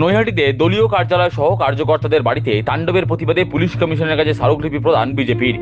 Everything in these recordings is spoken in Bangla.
নৈহাটিতে দলীয় কার্যালয় সহ কার্যকর্তাদের বাড়িতে তাণ্ডবের প্রতিবাদে পুলিশ কমিশনের কাছে স্মারকলিপি প্রদান বিজেপির।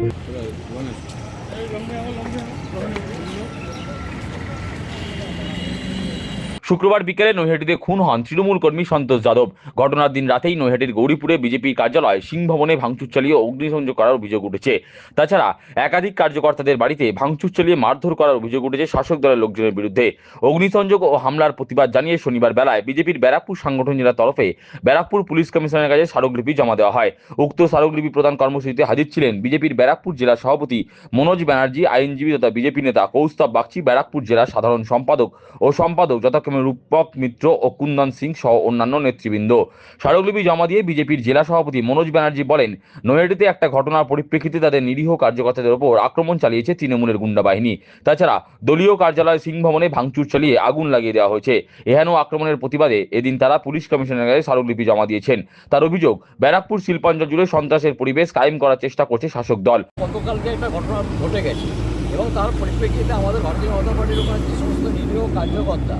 শুক্রবার বিকেলে নৈহাটিতে খুন হন তৃণমূল কর্মী সন্তোষ যাদব। ঘটনার দিন রাতেই নৈহাটির গৌরীপুরে বিজেপির কার্যালয় সিং ভবনে ভাঙচুর চালিয়ে অগ্নিসংযোগ করার অভিযোগ উঠেছে। তাছাড়া একাধিক কার্যকর্তাদের বাড়িতে ভাঙচুর চালিয়ে মারধর করার অভিযোগ উঠেছে শাসক দলের লোকজনের বিরুদ্ধে। অগ্নিসংযোগ ও হামলার প্রতিবাদ জানিয়ে শনিবার বেলায় বিজেপির ব্যারাকপুর সাংগঠন জেলার তরফে ব্যারাকপুর পুলিশ কমিশনের কাছে স্মারকলিপি জমা দেওয়া হয়। উক্ত স্মারকলিপি প্রদান কর্মসূচিতে হাজির ছিলেন বিজেপির ব্যারাকপুর জেলা সভাপতি মনোজ ব্যানার্জি, আইনজীবী তথা বিজেপি নেতা কৌস্তব বাগচি, ব্যারাকপুর জেলার সাধারণ সম্পাদক ও সম্পাদক যথাক্রমে রূপক মিত্র ও কুন্দন সিং সহ অন্যান্য নেতৃবৃন্দ। স্মারকলিপি জমা দিয়ে বিজেপির জেলা সভাপতি মনোজ ব্যানার্জি বলেন নৈহাটিতে একটা ঘটনার পরিপ্রেক্ষিতে তাদের নিরীহ কার্যকর্তাদের ওপর আক্রমণ চালিয়েছে তৃণমূলের গুন্ডা বাহিনী। তাছাড়া দলীয় কার্যালয় সিং ভবনে ভাঙচুর চালিয়ে আগুন লাগিয়ে দেওয়া হয়েছে। এহেন আক্রমণের প্রতিবাদে এদিন তারা পুলিশ কমিশনের কাছে স্মারকলিপি জমা দিয়েছেন। তার অভিযোগ, ব্যারাকপুর শিল্পাঞ্চল জুড়ে সন্ত্রাসের পরিবেশ কায়েম করার চেষ্টা করছে শাসক দল। গতকালকে একটা ঘটনা ঘটে গেছে এবং তার পরিপ্রেক্ষিতে আমাদের ভারতীয় জনতা পার্টির ওখানে যে সমস্ত নিরীহ কার্যকর্তা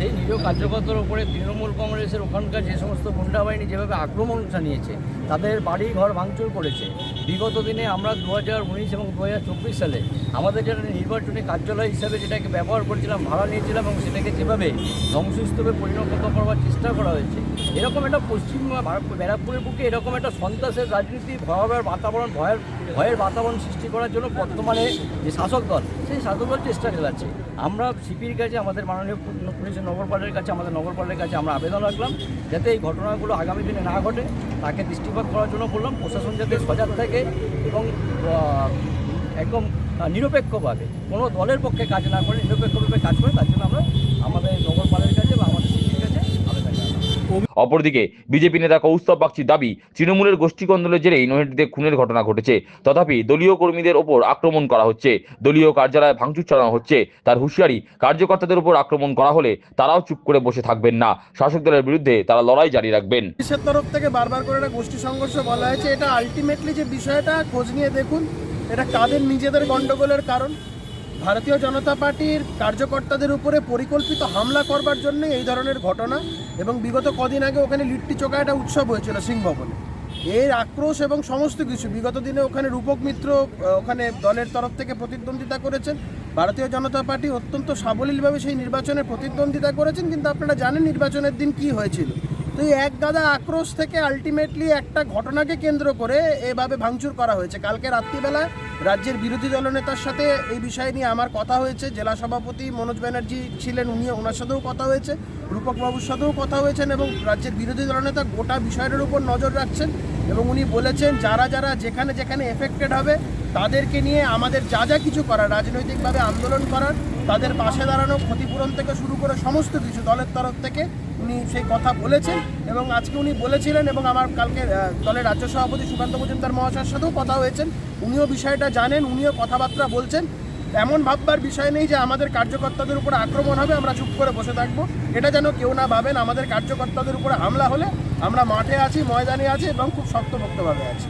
সেই নিজ কার্যকর্তার উপরে তৃণমূল কংগ্রেসের ওখানকার যে সমস্ত গুন্ডা বাহিনী যেভাবে আক্রমণ চালিয়েছে তাদের বাড়ি ঘর ভাঙচুর করেছে। বিগত দিনে আমরা দু হাজার উনিশ এবং দু হাজার চব্বিশ সালে আমাদের যেটা নির্বাচনী কার্যালয় হিসাবে যেটাকে ব্যবহার করেছিলাম, ভাড়া নিয়েছিলাম এবং সেটাকে যেভাবে ধ্বংসস্তূপে পরিণত করবার চেষ্টা করা হয়েছে, এরকম একটা পশ্চিম ব্যারাকপুরের বুকে এরকম একটা সন্ত্রাসের রাজনীতি, ভয়াবহ বাতাবরণ, ভয়ের ভয়ের বাতাবরণ সৃষ্টি করার জন্য বর্তমানে যে শাসক দল সেই শাসক দল চেষ্টা চালাচ্ছে। আমরা সিপির কাছে আমাদের মাননীয় পু- পুলিশের নগরপালের কাছে, আমাদের নগরপালের কাছে আমরা আবেদন রাখলাম যাতে এই ঘটনাগুলো আগামী দিনে না ঘটে। তাকে দৃষ্টিপাত করার জন্য বললাম, প্রশাসন যাতে সজাগ থাকে এবং একদম নিরপেক্ষভাবে কোনো দলের পক্ষে কাজ না করে, নিরপেক্ষভাবে কাজ করে, তার জন্য আমরা আমাদের নগরপালের কাছে বা আমাদের সিপির কাছে আবেদন জানালাম অপরদিকে বিজেপি নেতা কৌস্তব বাগচির দাবি, তৃণমূলের গোষ্ঠীকন্দলের জেরেই নৈহাটিতে খুনের ঘটনা ঘটেছে। তথাপি দলীয় কর্মীদের ওপর আক্রমণ করা হচ্ছে। দলীয় কার্যালয়ে ভাঙচুর চালানো হচ্ছে। তার হুঁশিয়ারি, কার্যকর্তাদের উপর আক্রমণ করা হলে তারাও চুপ করে বসে থাকবেন না। শাসক দলের বিরুদ্ধে তারা লড়াই জারি রাখবেন। পুলিশের তরফ থেকে বারবার করে একটা গোষ্ঠী সংঘর্ষ বলা হয়েছে। এটা আলটিমেটলি যে বিষয়টা, খোঁজ নিয়ে দেখুন। এটা কাদের নিজেদের গণ্ডগোলের কারণ? ভারতীয় জনতা পার্টির কার্যকর্তাদের উপরে পরিকল্পিত হামলা করবার জন্য এই ধরনের ঘটনা এবং বিগত কদিন আগে ওখানে লিট্টি চোখা একটা উৎসব হয়েছিল সিংভবনে। এর আক্রোশ এবং সমস্ত কিছু বিগত দিনে ওখানে রূপক মিত্র ওখানে দলের তরফ থেকে প্রতিদ্বন্দ্বিতা করেছেন। ভারতীয় জনতা পার্টি অত্যন্ত সাবলীলভাবে সেই নির্বাচনে প্রতিদ্বন্দ্বিতা করেছেন, কিন্তু আপনারা জানেন নির্বাচনের দিন কি হয়েছিল। তো এক গাদা আক্রোশ থেকে আলটিমেটলি একটা ঘটনাকে কেন্দ্র করে এভাবে ভাঙচুর করা হয়েছে। কালকে রাত্রিবেলা রাজ্যের বিরোধী দলনেতার সাথে এই বিষয় নিয়ে আমার কথা হয়েছে। জেলা সভাপতি মনোজ ব্যানার্জি ছিলেন উনি ওনার সাথেও কথা হয়েছে। রূপক বাবুর সাথেও কথা হয়েছেন এবং রাজ্যের বিরোধী দলনেতা গোটা বিষয়টার উপর নজর রাখছেন এবং উনি বলেছেন, যারা যারা যেখানে যেখানে এফেক্টেড হবে, তাদেরকে নিয়ে আমাদের যা যা কিছু করার, রাজনৈতিকভাবে আন্দোলন করার তাদের পাশে দাঁড়ানো, ক্ষতিপূরণ থেকে শুরু করে সমস্ত কিছু দলের তরফ থেকে উনি সেই কথা বলেছেন এবং আজকে উনি বলেছিলেন এবং আমার কালকে দলের রাজ্য সভাপতি সুকান্ত মজুমদার মহাশয়ের সাথেও কথা হয়েছেন। উনিও বিষয়টা জানেন, উনিও কথাবার্তা বলছেন। এমন ভাববার বিষয় নেই যে আমাদের কার্যকর্তাদের উপর আক্রমণ হবে, আমরা চুপ করে বসে থাকব। এটা যেন কেউ না ভাবেন, আমাদের কার্যকর্তাদের উপরে হামলা হলে আমরা মাঠে আছি, ময়দানে আছি এবং খুব শক্তপোক্তভাবে আছি।